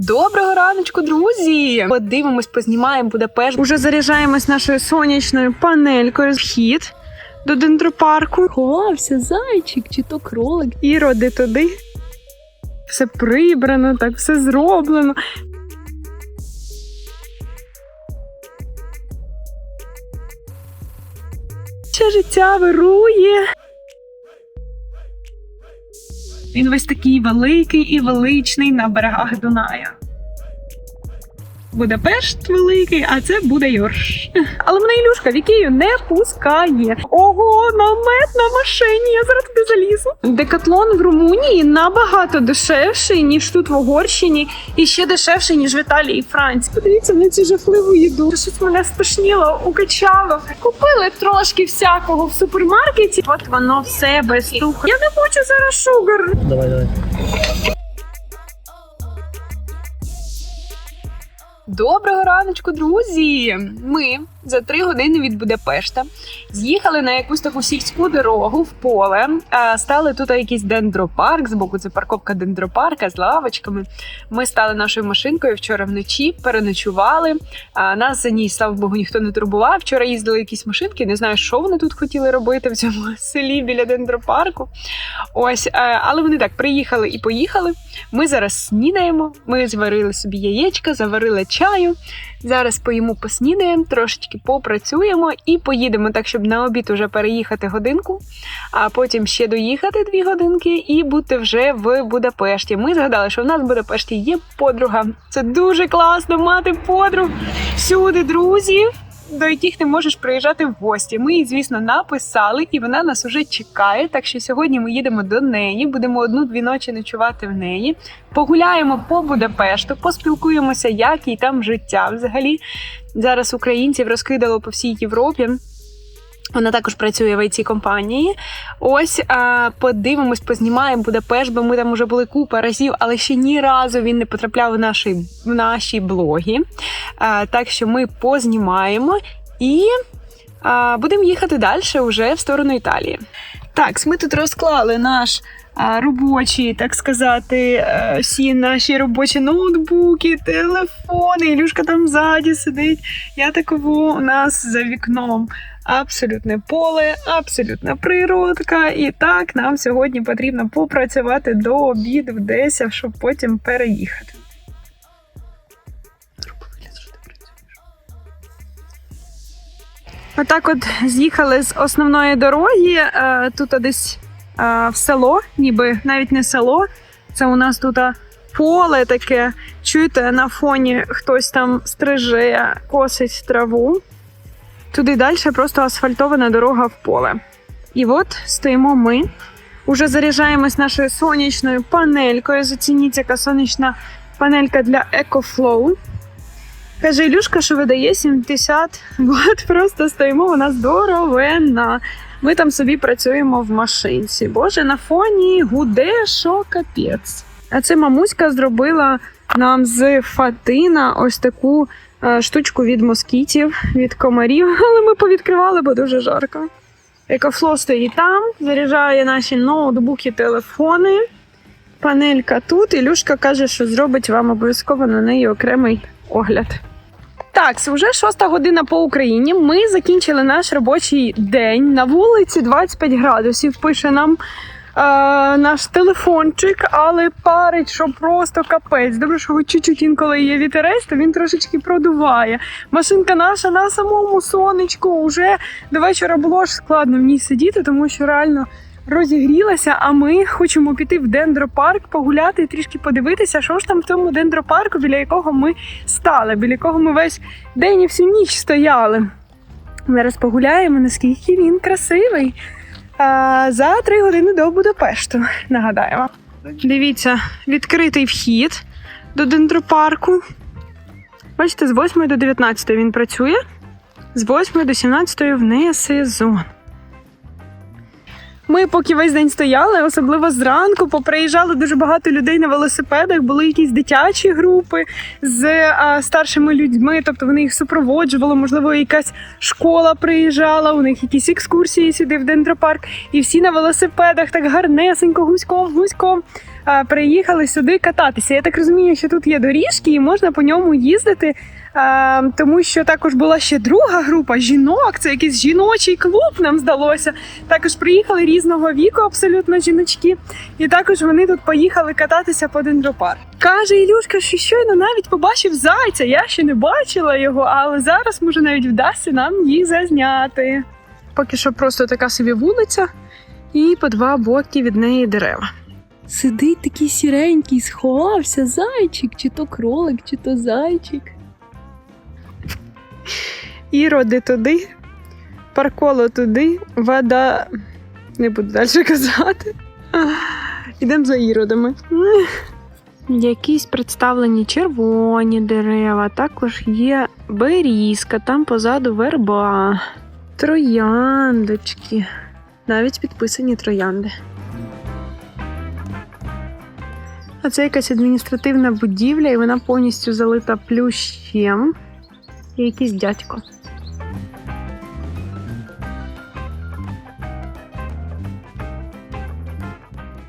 Доброго раночку, друзі! Подивимось, познімаємо Будапешт. Уже заряджаємось нашою сонячною панелькою. Вхід до дендропарку. Ховався зайчик чи то кролик. Іроди туди. Все прибрано, так все зроблено. Ще життя вирує. Він весь такий великий і величний на берегах Дуная. Будапешт великий, а це буде Йорш. Але мене Ілюшка в Ікею не пускає. Ого, намет на машині. Я зараз туди залізу. Декатлон в Румунії набагато дешевший, ніж тут в Угорщині, і ще дешевший, ніж в Італії і Франції. Подивіться на цю жахливу їду. Щось мене спешніло, укачало. Купили трошки всякого в супермаркеті. От воно все без цукру. Я не хочу зараз шугар. Давай, давай. Доброго раночку, друзі! Ми за три години від Будапешта з'їхали на якусь таку сільську дорогу в поле. Стали тут якийсь дендропарк. Збоку це парковка дендропарка з лавочками. Ми стали нашою машинкою вчора вночі, переночували. Нас за ній, слава Богу, ніхто не турбував. Вчора їздили якісь машинки. Не знаю, що вони тут хотіли робити в цьому селі біля дендропарку. Ось, але вони так приїхали і поїхали. Ми зараз снідаємо. Ми зварили собі яєчка, заварили чаю. Зараз поїмо поснідаємо, трошечки попрацюємо і поїдемо так, щоб на обід уже переїхати годинку, а потім ще доїхати дві годинки і бути вже в Будапешті. Ми згадали, що в нас в Будапешті є подруга. Це дуже класно мати подруг всюди, друзів. До яких ти можеш приїжджати в гості. Ми її, звісно, написали, і вона нас уже чекає. Так що сьогодні ми їдемо до неї, будемо одну-дві ночі ночувати в неї. Погуляємо по Будапешту, поспілкуємося, як їй там життя взагалі. Зараз українців розкидало по всій Європі. Вона також працює в it компанії. Ось а, подивимось, познімаємо Будапешт, бо ми там вже були купа разів, але ще ні разу він не потрапляв в наші, в наші блоги. А, так що ми познімаємо і а, будемо їхати далі вже в сторону Італії. Так, ми тут розклали наш а, робочі, так сказати, е, всі наші робочі ноутбуки, телефони. Ілюшка там ззаді сидить. Я такого у нас за вікном. Абсолютне поле, абсолютна природка. І так нам сьогодні потрібно попрацювати до обіду в 10, щоб потім переїхати. Отак от з'їхали з основної дороги. е, Тут десь е, в село, ніби навіть не село. Це у нас тут поле таке. Чуєте, на фоні хтось там стриже, косить траву. Туди далі просто асфальтована дорога в поле. І от стоїмо ми. Уже заряджаємось нашою сонячною панелькою. Зацініть, яка сонячна панелька для EcoFlow. Каже Ілюшка, що видає 70 От просто стоїмо, вона здоровенна. Ми там собі працюємо в машинці. Боже, на фоні гуде, що капець. А це мамуська зробила нам з фатина ось таку штучку від москітів, від комарів, але ми повідкривали, бо дуже жарко. Екофло стоїть там, заряджає наші ноутбуки, телефони. Панелька тут. Ілюшка каже, що зробить вам обов'язково на неї окремий огляд. Так, вже шоста година по Україні. Ми закінчили наш робочий день. На вулиці 25 градусів. Пише нам е, наш телефончик, але парить, що просто капець. Добре, що хоч чуть-чуть інколи є вітерець, то він трошечки продуває. Машинка наша на самому сонечку. Уже до вечора було ж складно в ній сидіти, тому що реально розігрілася. А ми хочемо піти в дендропарк, погуляти і трішки подивитися, що ж там в тому дендропарку, біля якого ми стали, біля якого ми весь день і всю ніч стояли. Зараз погуляємо, наскільки він красивий. За три години до Будапешту, нагадаємо. Дивіться, відкритий вхід до дендропарку. Бачите, з 8 до 19 він працює, з 8 до 17 вне сезон. Ми поки весь день стояли, особливо зранку, поприїжджало дуже багато людей на велосипедах. Були якісь дитячі групи з а, старшими людьми, тобто вони їх супроводжували. Можливо, якась школа приїжджала, у них якісь екскурсії сюди в дендропарк. І всі на велосипедах так гарнесенько, гуськом, гуськом. Приїхали сюди кататися. Я так розумію, що тут є доріжки і можна по ньому їздити. Тому що також була ще друга група жінок. Це якийсь жіночий клуб, нам здалося. Також приїхали різного віку, абсолютно жіночки. І також вони тут поїхали кататися по дендропарку. Каже Ілюшка, що щойно навіть побачив зайця. Я ще не бачила його, але зараз може навіть вдасться нам їх зазняти. Поки що просто така собі вулиця, і по два боки від неї дерева. Сидить такий сіренький, сховався зайчик, чи то кролик, чи то зайчик. Іроди туди, парколо туди, вода. Не буду далі казати. Ідемо за іродами. Якісь представлені червоні дерева, також є берізка, там позаду верба, трояндочки. Навіть підписані троянди. А це якась адміністративна будівля, і вона повністю залита плющем. І якийсь дядько.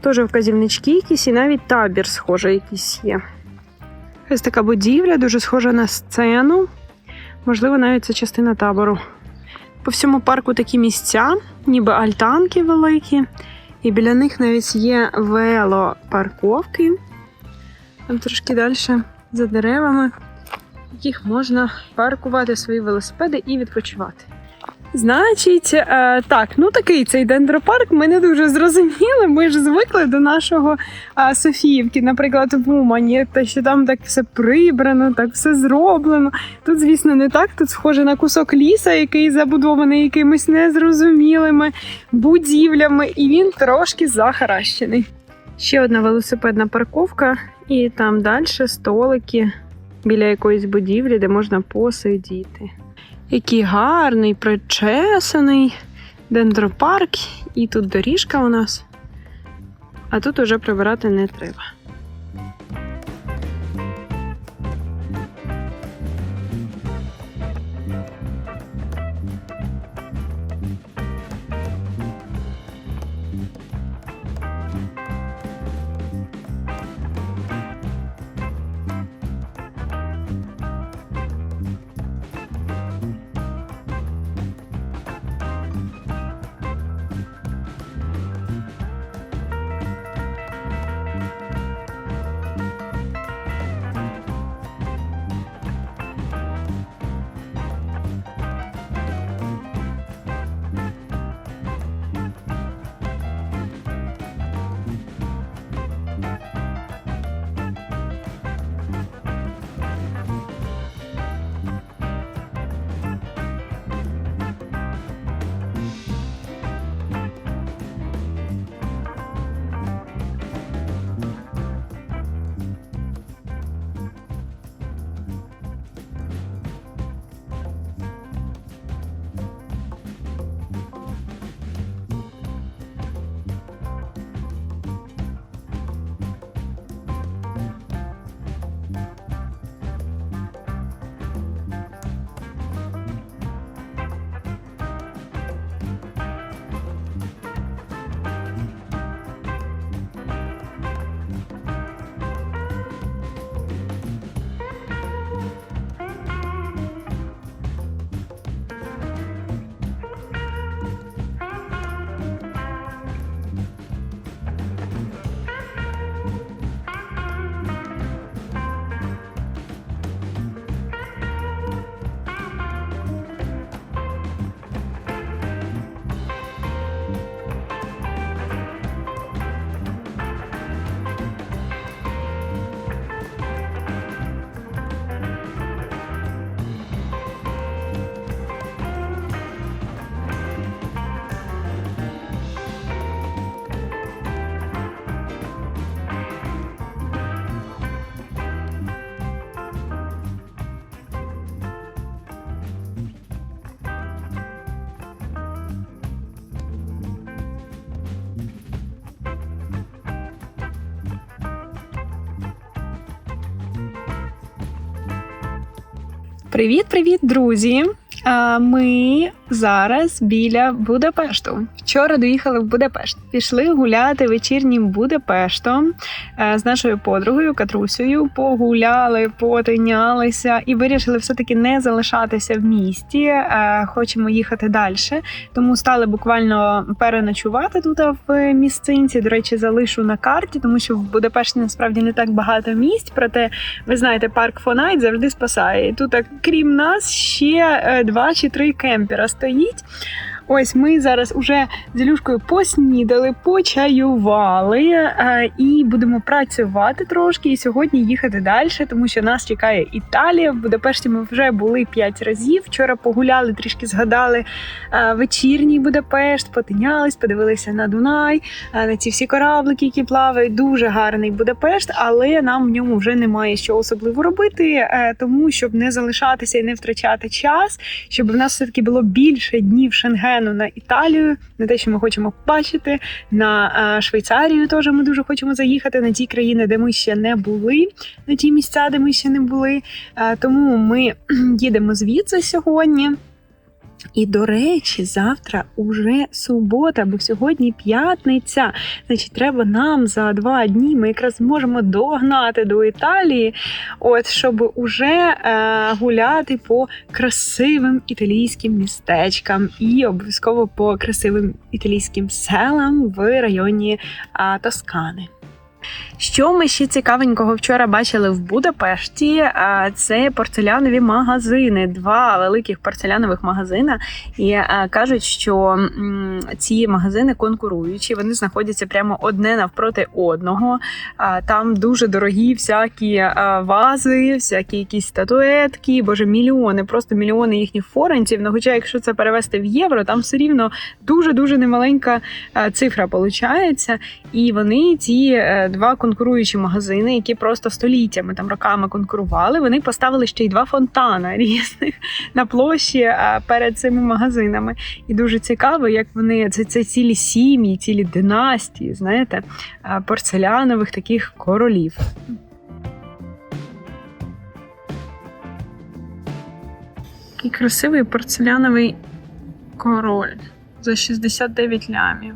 Теж вказівнички якісь, і навіть табір, схоже, якийсь є. Ось така будівля, дуже схожа на сцену. Можливо, навіть це частина табору. По всьому парку такі місця, ніби альтанки великі, і біля них навіть є велопарковки. Там трошки далі за деревами в яких можна паркувати свої велосипеди і відпочивати. Значить, е, так, ну такий цей дендропарк ми не дуже зрозуміли. Ми ж звикли до нашого е, Софіївки, наприклад, в Умані, те, що там так все прибрано, так все зроблено. Тут, звісно, не так. Тут схоже на кусок ліса, який забудований якимись незрозумілими будівлями, і він трошки захаращений. Ще одна велосипедна парковка, і там далі столики біля якоїсь будівлі, де можна посидіти. Який гарний, причесаний дендропарк, і тут доріжка у нас. А тут уже прибирати не треба. Привіт, привіт, друзі! Ми зараз біля Будапешту. Вчора доїхали в Будапешт. Пішли гуляти вечірнім Будапештом е, з нашою подругою Катрусею. Погуляли, потинялися і вирішили все-таки не залишатися в місті. Е, Хочемо їхати далі. Тому стали буквально переночувати тут в місцинці. До речі, залишу на карті, тому що в Будапешті насправді не так багато місць. Проте ви знаєте, парк Фонайт завжди спасає. І тут, крім нас, ще е, два чи три кемпера стоїть. Ось ми зараз уже з Ілюшкою поснідали, почаювали е, і будемо працювати трошки. І сьогодні їхати далі, тому що нас чекає Італія. В Будапешті ми вже були п'ять разів. Вчора погуляли, трішки згадали е, вечірній Будапешт, потинялись, подивилися на Дунай, е, на ці всі кораблики, які плавають. Дуже гарний Будапешт, але нам в ньому вже немає що особливо робити, тому щоб не залишатися і не втрачати час, щоб в нас все таки було більше днів Шенгену на Італію, на те, що ми хочемо побачити, на е, Швейцарію теж ми дуже хочемо заїхати на ті країни, де ми ще не були, на ті місця, де ми ще не були. Е, Тому ми їдемо звідси сьогодні. І до речі, завтра уже субота, бо сьогодні п'ятниця. Значить, треба нам за два дні. Ми якраз зможемо догнати до Італії, от щоб уже е, гуляти по красивим італійським містечкам і обов'язково по красивим італійським селам в районі е, Тоскани. Що ми ще цікавенького вчора бачили в Будапешті? Це порцелянові магазини, два великих порцелянових магазини. І кажуть, що ці магазини конкуруючі, вони знаходяться прямо одне навпроти одного. Там дуже дорогі всякі вази, всякі якісь статуетки, боже, мільйони, просто мільйони їхніх форентів. Ну, хоча, якщо це перевести в євро, там все рівно дуже дуже немаленька цифра виходить. І вони ці е, два конкуруючі магазини, які просто століттями там роками конкурували, вони поставили ще й два фонтана різних на площі е, перед цими магазинами. І дуже цікаво, як вони це, це цілі сім'ї, цілі династії, знаєте, е, порцелянових таких королів. Який красивий порцеляновий король за 69 лямів.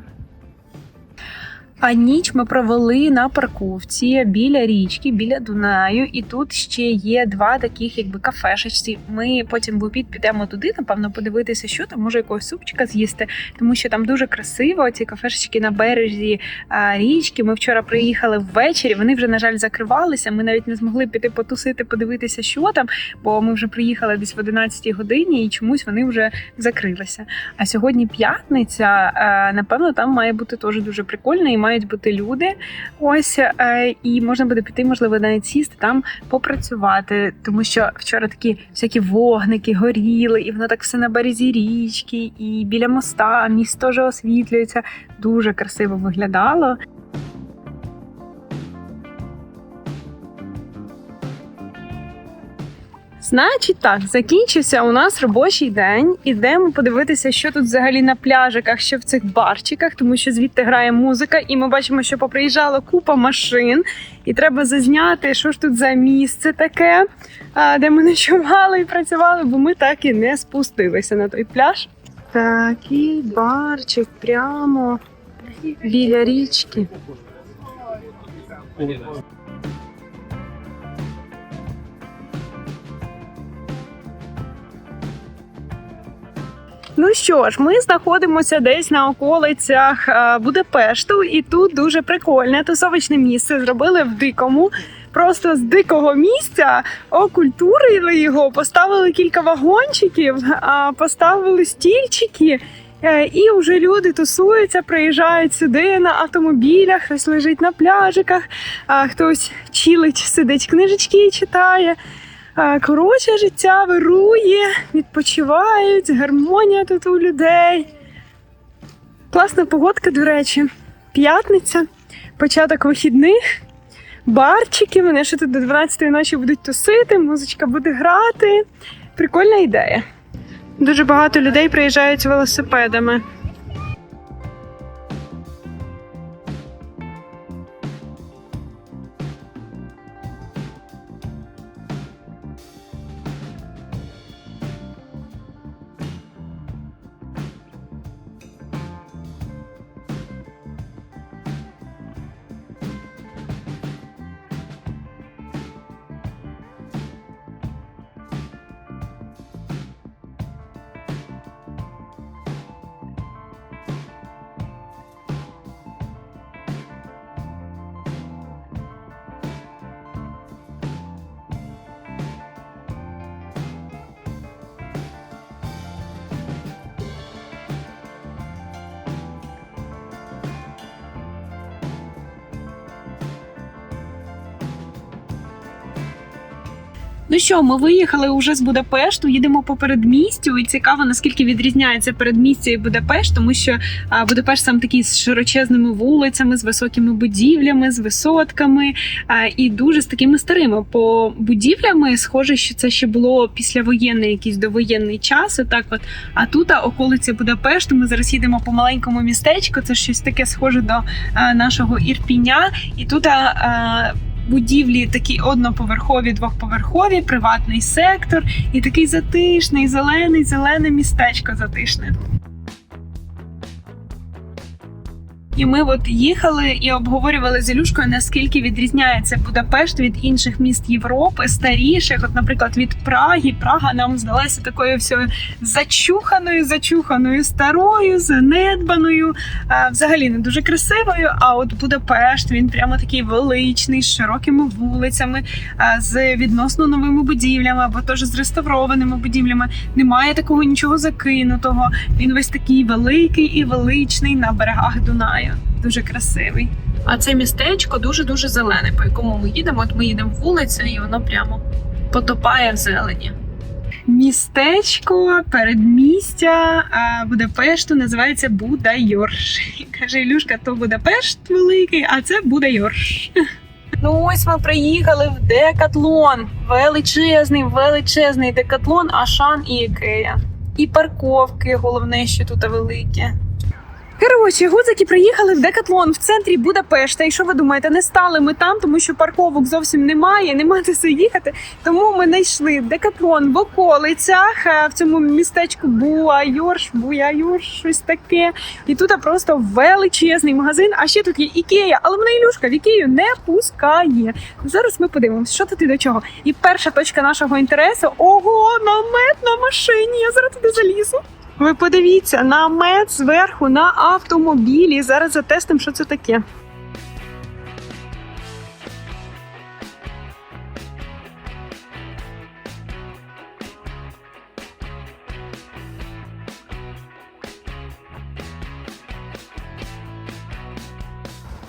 А ніч ми провели на парковці біля річки, біля Дунаю, і тут ще є два таких, якби кафешечці. Ми потім в обід підемо туди, напевно, подивитися, що там може якогось супчика з'їсти, тому що там дуже красиво. Ці кафешечки на березі річки. Ми вчора приїхали ввечері. Вони вже на жаль закривалися. Ми навіть не змогли піти потусити, подивитися, що там, бо ми вже приїхали десь в 11 годині, і чомусь вони вже закрилися. А сьогодні п'ятниця. Напевно, там має бути теж дуже прикольно і мають бути люди. Ось е, і можна буде піти, можливо, навіть сісти там попрацювати, тому що вчора такі всякі вогники горіли, і воно так все на березі річки, і біля моста міст теж освітлюється. Дуже красиво виглядало. Значить, так, закінчився у нас робочий день. Ідемо подивитися, що тут взагалі на пляжиках, що в цих барчиках, тому що звідти грає музика, і ми бачимо, що поприїжджала купа машин, і треба зазняти, що ж тут за місце таке, де ми ночували і працювали, бо ми так і не спустилися на той пляж. Такий барчик прямо біля річки. Ну що ж, ми знаходимося десь на околицях е, Будапешту, і тут дуже прикольне тусовочне місце. Зробили в дикому. Просто з дикого місця окультурили його, поставили кілька вагончиків, поставили стільчики. е, І вже люди тусуються, приїжджають сюди на автомобілях, хтось лежить на пляжиках, хтось чилить, сидить, книжечки читає. Коротше, життя вирує, відпочивають, гармонія тут у людей. Класна погодка, до речі. П'ятниця, початок вихідних, барчики. Вони ще тут до 12-ї ночі будуть тусити, музичка буде грати. Прикольна ідея. Дуже багато людей приїжджають велосипедами. Ну що, ми виїхали уже з Будапешту, їдемо по передмістю, і цікаво, наскільки відрізняється передмістя і Будапешт, тому що Будапешт сам такий з широчезними вулицями, з високими будівлями, з висотками і дуже з такими старими. По будівлями схоже, що це ще було післявоєнний якийсь довоєнний час. Отак, от а тут а, околиця Будапешту. Ми зараз їдемо по маленькому містечку. Це щось таке схоже до нашого Ірпіня, і тут. Будівлі такі одноповерхові, двохповерхові, приватний сектор і такий затишний, зелений, зелене містечко затишне. І ми от їхали і обговорювали з Ілюшкою, наскільки відрізняється Будапешт від інших міст Європи, старіших, от, наприклад, від Праги. Прага нам здалася такою всьою зачуханою, зачуханою, старою, занедбаною, а, взагалі не дуже красивою. А от Будапешт він прямо такий величний, з широкими вулицями, а, з відносно новими будівлями, або теж з реставрованими будівлями. Немає такого нічого закинутого. Він весь такий великий і величний на берегах Дунаю. Дуже красивий. А це містечко дуже дуже зелене, по якому ми їдемо. От ми їдемо вулиця, і воно прямо потопає в зелені. Містечко передмістя Будапешту називається Будайорш. Каже Ілюшка, то Будапешт великий, а це Будайорш. Ну ось ми приїхали в Декатлон. Величезний, величезний декатлон, Ашан і Ікея. І парковки, головне, що тут великі. Коротше, гудзики приїхали в Декатлон в центрі Будапешта. І що ви думаєте, не стали ми там, тому що парковок зовсім немає, нема де йти. Тому ми знайшли Декатлон в околицях е, в цьому містечку Буайорш, Буяйорш, щось таке. І тут просто величезний магазин. А ще тут є Ікея, але мене Ілюшка в Ікею не пускає. Зараз ми подивимося, що тут і до чого. І перша точка нашого інтересу ого, намет на машині. Я зараз туди залізу. Ви подивіться, намет зверху на автомобілі. Зараз затестимо, що це таке.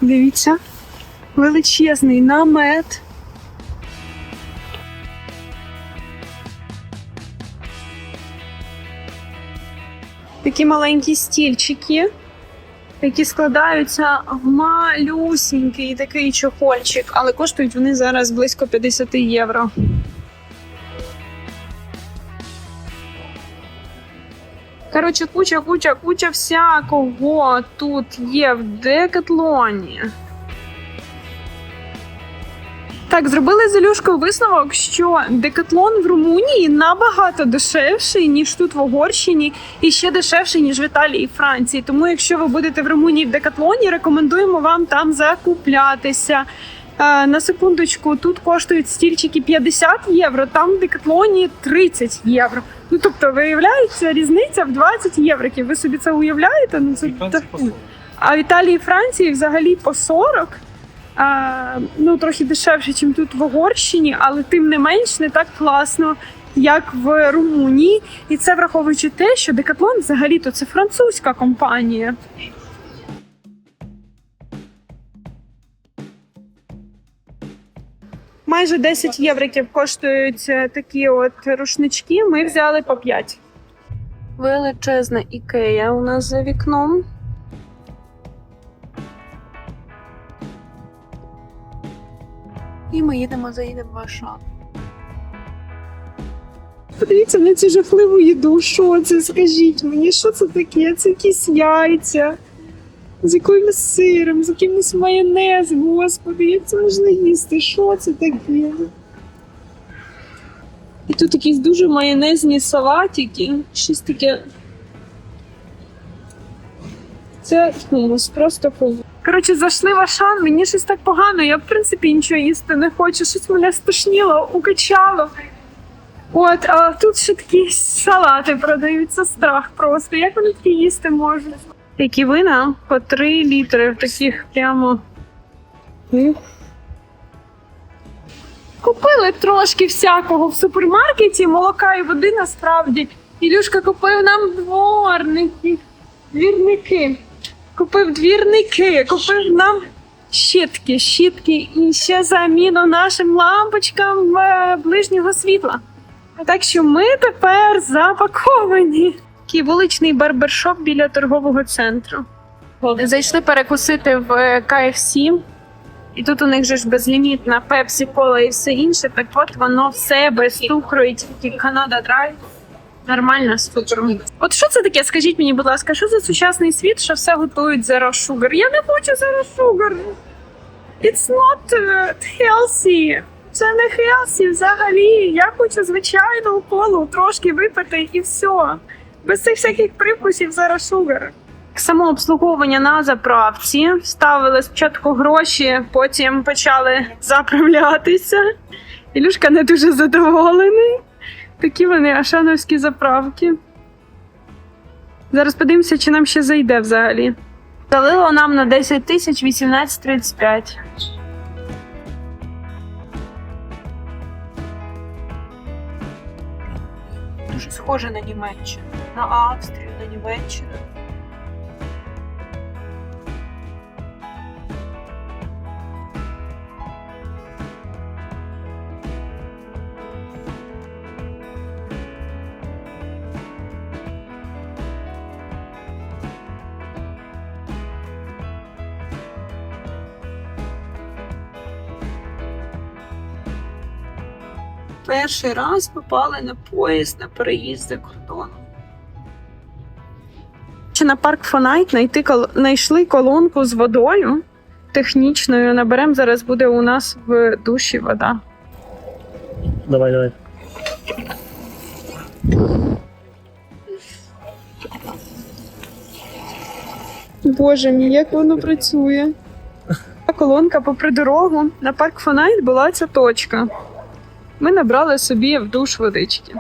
Дивіться, величезний намет. Такі маленькі стільчики, які складаються в малюсінький такий чохольчик, але коштують вони зараз близько 50 євро. Коротше, куча, куча, куча всякого тут є в декатлоні. Так, зробили з Ілюшкою висновок, що декатлон в Румунії набагато дешевший, ніж тут в Угорщині, і ще дешевший, ніж в Італії і Франції. Тому, якщо ви будете в Румунії в декатлоні, рекомендуємо вам там закуплятися. Е, на секундочку, тут коштують стільчики 50 євро, там в декатлоні 30 євро. Ну тобто, виявляється, різниця в 20 євриків. Ви собі це уявляєте? Ну це так. А в Італії і Франції взагалі по 40. Ну, трохи дешевше, ніж тут в Угорщині, але тим не менш не так класно, як в Румунії. І це враховуючи те, що Декатлон взагалі-то це французька компанія. Майже 10 євриків коштують е, такі от рушнички. Ми взяли по 5. Величезна ікея у нас за вікном. Ми їдемо заїдемо в Варшаву. Подивіться на цю жахливу їду. Що це? Скажіть мені, що це таке? Це якісь яйця. З якимось сиром, з якимось майонезом. Господи, як це можна їсти? Що це таке? І тут якісь дуже майонезні салатики. Щось таке. Це хумус, просто хумус. Коротше, зайшли в Ашан, мені щось так погано, я в принципі нічого їсти не хочу, щось мене стошніло, укачало. От, а тут ще такі салати продаються, страх просто. Як вони такі їсти можуть? Які вина по 3 літри в таких прямо. Купили трошки всякого в супермаркеті, молока і води насправді. Ілюшка купив нам дворники, двірники. Купив двірники, купив нам щітки, щітки і ще заміну нашим лампочкам е, ближнього світла. Так що ми тепер запаковані. Такий вуличний барбершоп біля торгового центру. Зайшли перекусити в е, KFC. І тут у них же ж безлімітна пепсі, кола і все інше. Так от воно все без цукру і тільки Канада Драйв. Нормально цукром. От що це таке? Скажіть мені, будь ласка, що за сучасний світ, що все готують zero sugar? Я не хочу zero sugar. It's not uh, healthy. Це не healthy взагалі. Я хочу звичайну колу трошки випити і все. Без цих всяких привкусів zero sugar. Самообслуговування на заправці. Ставили спочатку гроші, потім почали заправлятися. Ілюшка не дуже задоволений. Такі вони ашановські заправки. Зараз подивимося, чи нам ще зайде взагалі. Залило нам на 10 тисяч 18,35. Дуже схоже на Німеччину, на Австрію, на Німеччину. Перший раз попали на поїзд на переїзд за кордоном. Чи на парк Фонайт знайшли колонку з водою технічною. Наберемо зараз буде у нас в душі вода. Давай, давай. Боже мій, як воно працює. Колонка попри дорогу на парк Фонайт була ця точка. Ми набрали собі в душ водички.